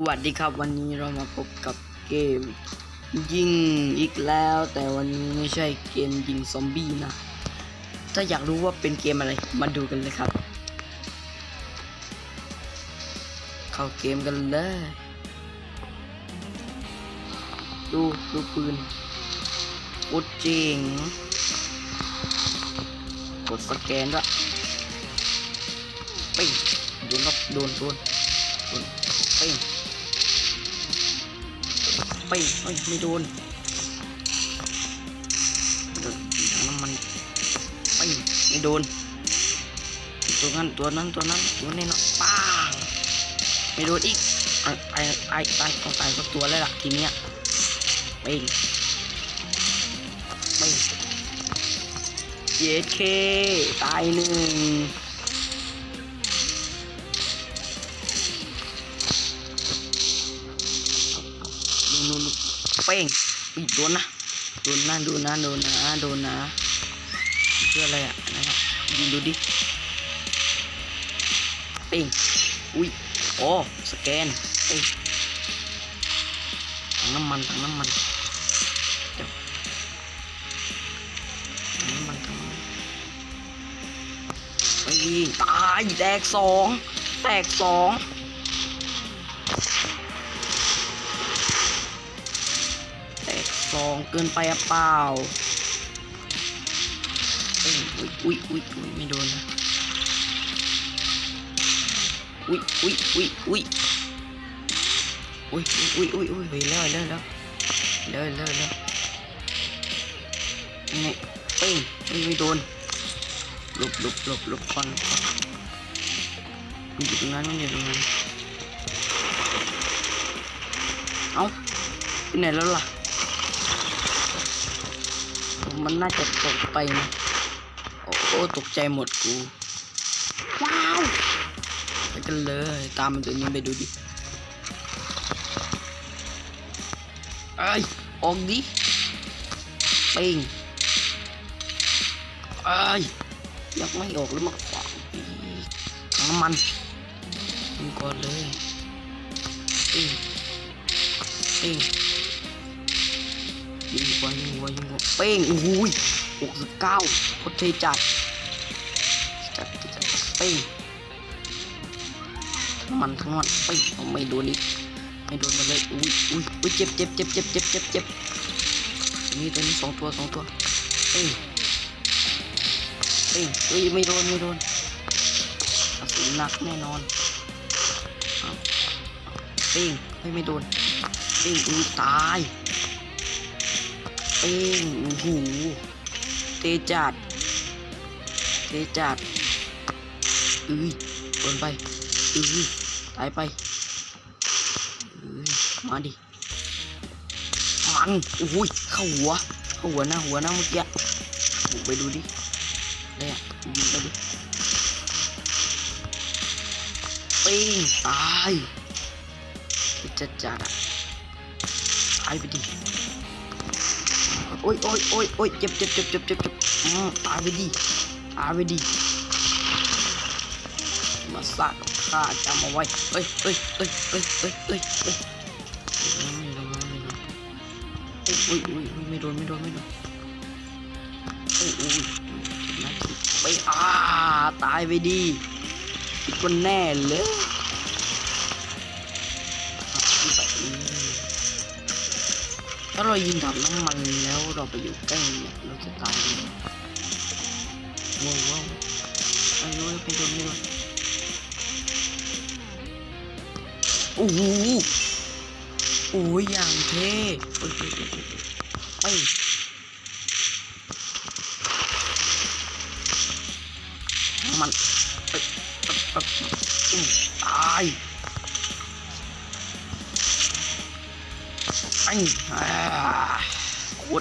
สวัสดีครับวันนี้เรามาพบกับเกม ยิงอีกแล้ว แต่วันนี้ไม่ใช่เกมยิงซอมบี้นะ ถ้าอยากรู้ว่าเป็นเกมอะไรมาดูกันเลยครับ เข้าเกมกันเลยดูดูปืนโคตรเจงกดสแกนด้วยปิ้งโดนครับโดนโดนโดนปิ้ง ไปเฮ้ยไม่โดนถังน้ำมันไปไม่โดน ตัวนั้นตัวนั้นตัวนั้นตัวนี้เนาะป้างไม่โดนอีกไอ้ไอ้ไอ้ต้องตายสักตัวเลยล่ะทีเนี้ยไปไปเยเคตายหนึ่ง เป้งอีกโดนนะโดนนะโดนนะโดนนะโดนนะเพื่ออะไรอะนั่นอะยิงดูดิเป้งอุ้ยโอ้สแกนเป้งถังน้ำมันถังน้ำมันเดี๋ยวถังน้ำมันถังน้ำมันไปตายแตกสองแตกสอง องเกินไปอะเปล่าเอ้ยอุ้ยอุ้ยอุ้ยอุ้ยไม่โดนนะอุ้ยอุ้ยอุ้ยอุ้ยอุ้ยอุ้ยอุ้ยอุ้ยเฮ้ยแล้วแล้วแล้วแล้วแล้วแล้วยังไงเป้งไม่โดนหลบหลบหลบหลบก่อนหลบก่อนมันอยู่ตรงนั้นมันอยู่ตรงนั้นเอ้าไปไหนแล้วล่ะ มันน่าจะตกไปนะโอ้โอ้ตกใจหมดกูว้าวไปกันเลย ตามมันตัวนี้ไปดูดิไอ้ยออกดิเป้งไอ้ยยังไม่ออกแล้วมาขวางอีกถังน้ำมันมึงก่อนเลยเป้งเป้ง ยิงไวยิงไวยิงไวเป้งโอ้โหหกสิบเก้าโคตรเทจัดจัดจัดเป้งมันทั้งมันเป้งเอาไม่โดนอีกไม่โดนมาเลยอุ้ยอุ้ยอุ้ยเจ็บเจ็บเจ็บเจ็บเจ็บเจ็บเจ็บตัวนี้ตัวนี้สองตัวสองตัวเป้งเป้งเฮ้ยไม่โดนไม่โดนกระสุนหนักแน่นอนเอาเป้งเฮ้ยไม่โดนเป้งอุ้ยตาย เป้งโอ้โหเตจัดเตจัดอุ้ยโดนไปอุ้ยตายไปอุ้ยมาดิมันโอ้ยเข้าหัวเข้าหัวนะหัวนะเมื่อกี้บุกไปดูดิเลยอะยิงไปดิเป้งตายจัดจัดอะตายไปดิ อ้ยโอ้ยโอ้ยโอ้ยเจ็บเจ็บเจ็บเจ็บเจ็บเจ็บอืมตายไปดิตายไปดิมาสาดข้าจำเอาไว้เอ้ยเอ้ยเอ้ยเอ้ยเอ้ยเอ้ยเอ้ยไม่โดนไม่โดนโอ้ยโอ้ยโอ้ยไม่โดนไม่โดนไม่โดนโอ้ยโอ้ยไปอ่าตายไปดิอีกคนแน่เลย ถ้าเรายิงถังน้ำมันแล้วเราไปอยู่ใกล้เนี่ยเราจะตายเลยว้าวว้าวไอ้ร้อยไปโดนไม่โดนโอ้โหโอ้ยอย่างเท่โอ้ยเอ้ย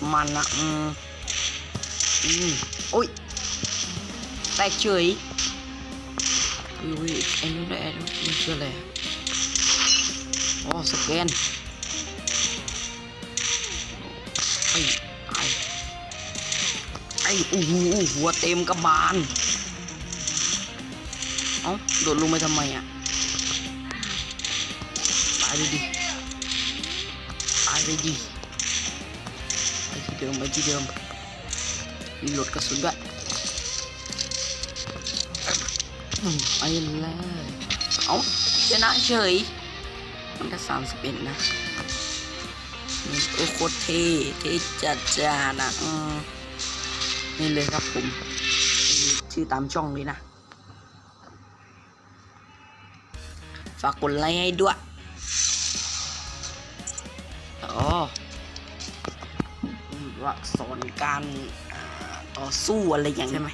mana ạ, Ừ. ừ. ui tay chửi ui ui em lúc đấy em chưa lẻ. Oh scan ai ai? Ai u u u tem các bạn. Ó đột luôn mày thầm mày ạ. À. ai đây đi? Ai đây đi? เดิมไว้ที่เดิมไปที่เดิมมีหลดกระสุนด้วยอืมไปเลยเอาชนะเฉย มันก็สามสิบเอ็ดนะโอ้โคตรเท่เท่จัดจ้านะนี่เลยครับผม ชื่อตามช่องเลยนะ ฝากกดไลค์ให้ด้วย สอนการอ่าต่อสู้อะไรอย่างนี้ใช่ไหม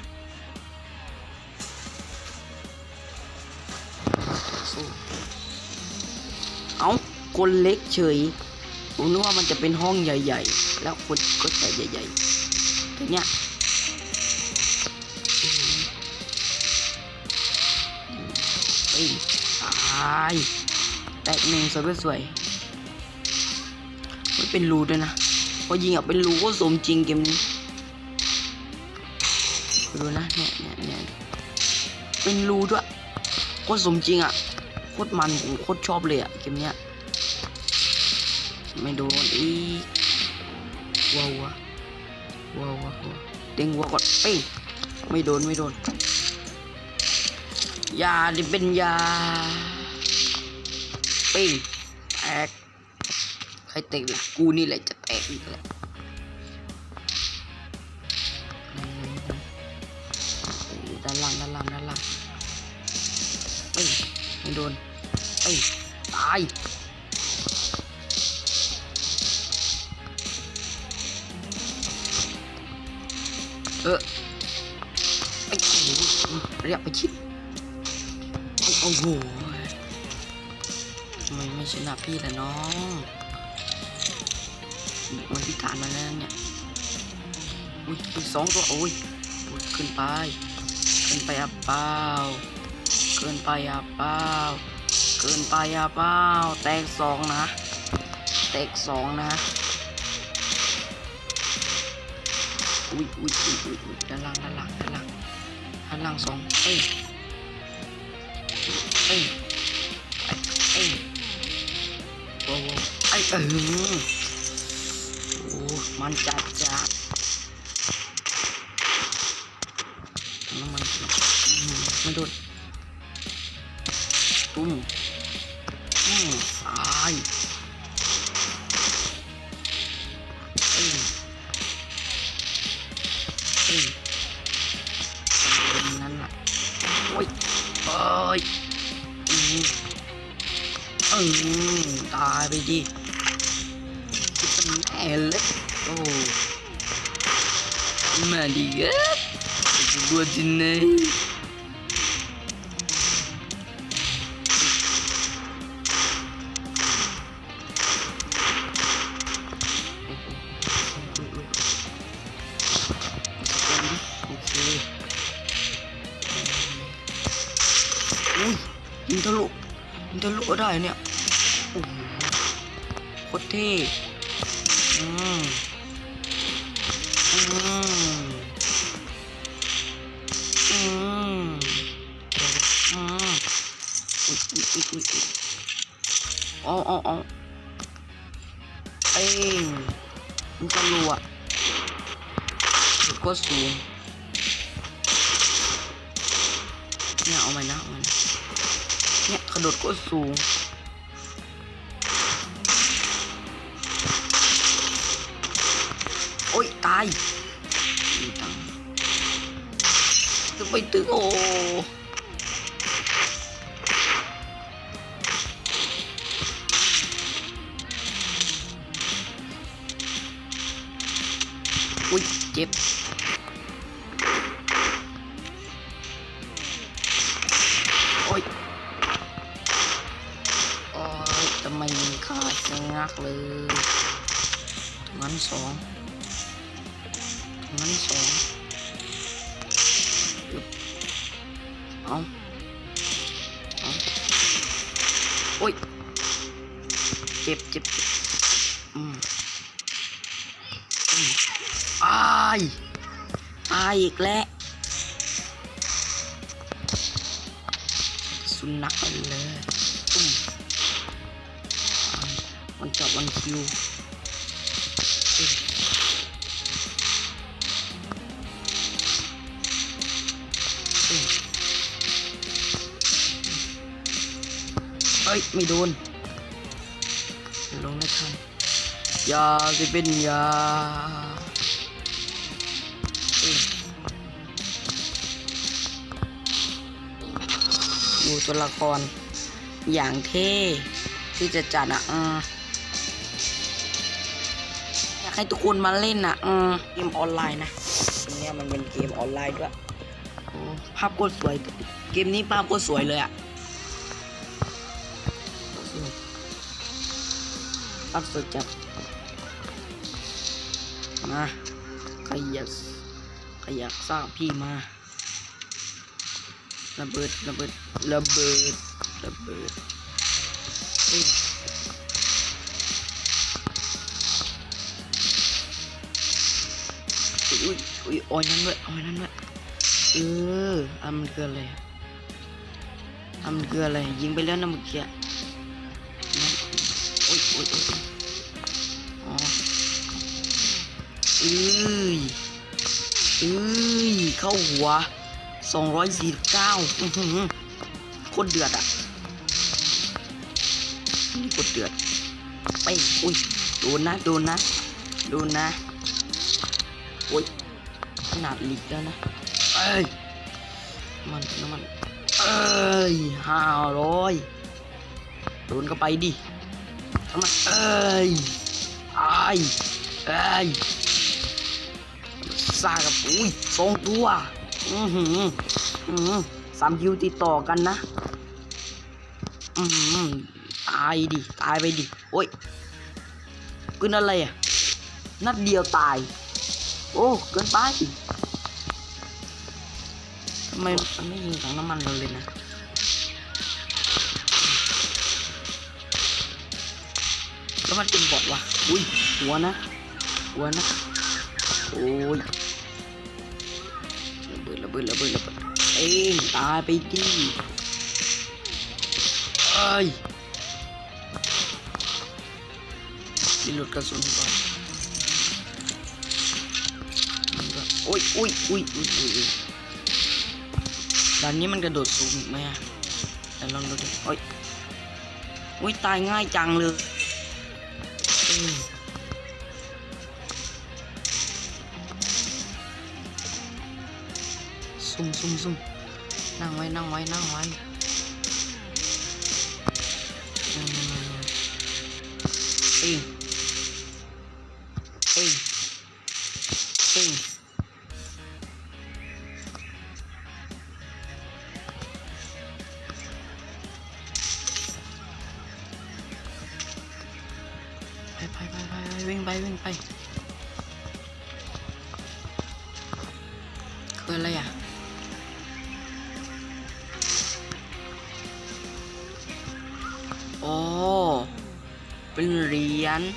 ต่อสู้เอาคนเล็กเฉยผมนึกว่ามันจะเป็นห้องใหญ่ ๆ แล้วคนก็จะใหญ่ๆแต่เนี้ยเอ้ยตายแตกหนึ่งสวยสวยๆไม่เป็นรูด้วยนะ พอยิงอะเป็นรูก็สมจริงเกมนี้ดูนะเนี่ยเนี่ยเนี่ยเป็นรูด้วยก็สมจริงอะโคตรมันผมโคตรชอบเลยอะเกมเนี้ยไม่โดนอีกว้าวว้าวว้าวว้าวเด้งวัวก่อนเอ้ยไม่โดนไม่โดนยาดิเป็นยาปิ้งแตกใครเตะล่ะกูนี่แหละจะ อีกแหละอืมด้านล่างด้านล่างด้านล่างเอ้ยไม่โดนเอ้ยตายเออไอ้โอ้เรียกไปชิดโอ้โหทำไมไม่ชนะพี่ล่ะน้อง มันพิการมาแล้วเนี่ย อุ้ยอีกสองตัว โอ้ยขึ้นไป ขึ้นไปอะเปล่าเกินไปอะเปล่าเกินไปอะเปล่าแตกสองนะ แตกสองนะ อุ้ยอุ้ยอุ้ยอุ้ยอุ้ยด้านล่างด้านล่างด้านล่างด้านล่างสองเอ้ยเอ้ยเอ้ยโอ้โหไอ้เออ มันจัดจัดน้ำมันไม่โดนตุ้มอืมตายเอ้ยเอ้ยเป็นนั้นล่ะโอ้ยเอ้ยอืมอืมตายไปดิคิดเป็นแม่เลย โอ้มาดิเอ๊ะบัวจินเน่โอเคอุ้ยยิงทะลุยิงทะลุก็ได้เนี่ยโอ้โหโคตรเท่อืม อุ้ยอ๋ออ๋ออ๋อเอ้ยมันทะลุอะก็สูงเนี่ยเอาไหมนะเอามานะเนี่ยกระโดดก็สูงโอ้ยตายอีตังจะไปตึงโอ้ เจ็บโอ้ยโอ้ยทำไมมีขาดงักเลยตรงนั้นสองตรงนั้นสองเอาเอาโอ้ยเจ็บเจ็บเจ็บอืมอืมอายตายอีกแล้วสุนัขไปเลยตุ้มวันจับวันคิวเอ้ย ไม่โดนลงได้ทันยาจะเป็นยา อยดูตัวละครอย่างเท่ที่จะจัดอะอยากให้ทุกคนมาเล่นอะเกมออนไลน์นะเนี้ยมันเป็นเกมออนไลน์ด้วยภาพโคตรสวย เกมนี้ภาพโคตรสวยเลยอะภาพสวยจัดมาใครอยากใครอยากสร้างพี่มา ระเบิดระเบิดระเบิดระเบิดเอ้ยอุ้ยอุ้ยโอ้ยนั่นด้วยอ้ยนั่นด้วยเอออะมันคืออะไรอะมันคืออะไรยิงไปแล้วนะเมื่อกี้โอ้ยโอ้ยโอ้ยอ๋อเอ้ย เอ้ยเข้าหัวสองร้อยสี่สิบเก้าโคตรเดือดอะโคตรเดือดไปอุ้ยโดนนะโดนนะโดนนะโอ้ยขนาดลิกแล้วนะเอ้ยมันน้ำมันเอ้ยห้าร้อยโดนก็ไปดิทำไมเอ้ยไอ้เอ้ย ซากับอุ้ยสองตัว อือหืออือหือสามคิวติดต่อกันนะ อือหือตายดิ ตายไปดิ โอ้ยกินอะไรอะ นัดเดียวตาย โอ้เกินไปทำไมมันไม่ยิงถังน้ำมันเราเลยนะแล้วมันเป็นบอทวะ อุ้ย หัวนะ หัวนะ โอ้ยระเบิดระเบิดระเบิดระเบิดเอ้ยตายไปดิเอ้ยรีโหลดกระสุนก่อนโอ้ยอุ้ยอุ้ยอุ้ยอุ้ยอุ้ยด่านนี้มันกระโดดสูงอีกไหมอะแต่ลองดูดิโอ้ยอุ้ยตายง่ายจังเลย ซุ่มซุ่มซุ่มนั่งไว้นั่งไว้นั่งไว้นั่ เหรียญ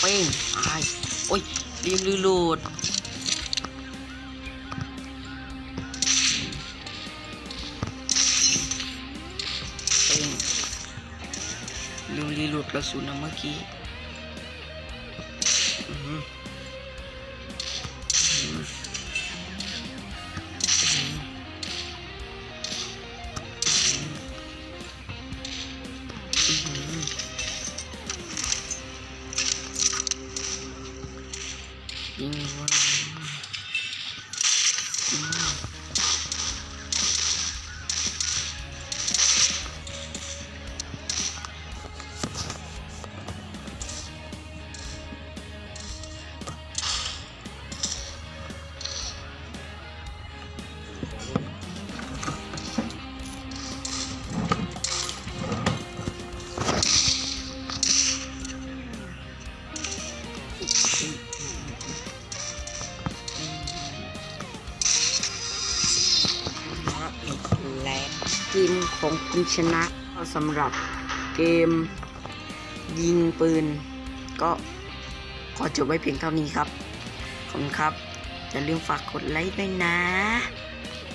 เป้งตายโอ้ยเรียงรีโหลดเป้งเรียงรีโหลดกระสุนนะเมื่อกี้ ยิ มของคุณชนะสำหรับเกมยิงปืน ก็ขอจบไว้เพียงเท่านี้ครับ ขอบคุณครับ อย่าลืมฝากกดไลค์ด้วยนะ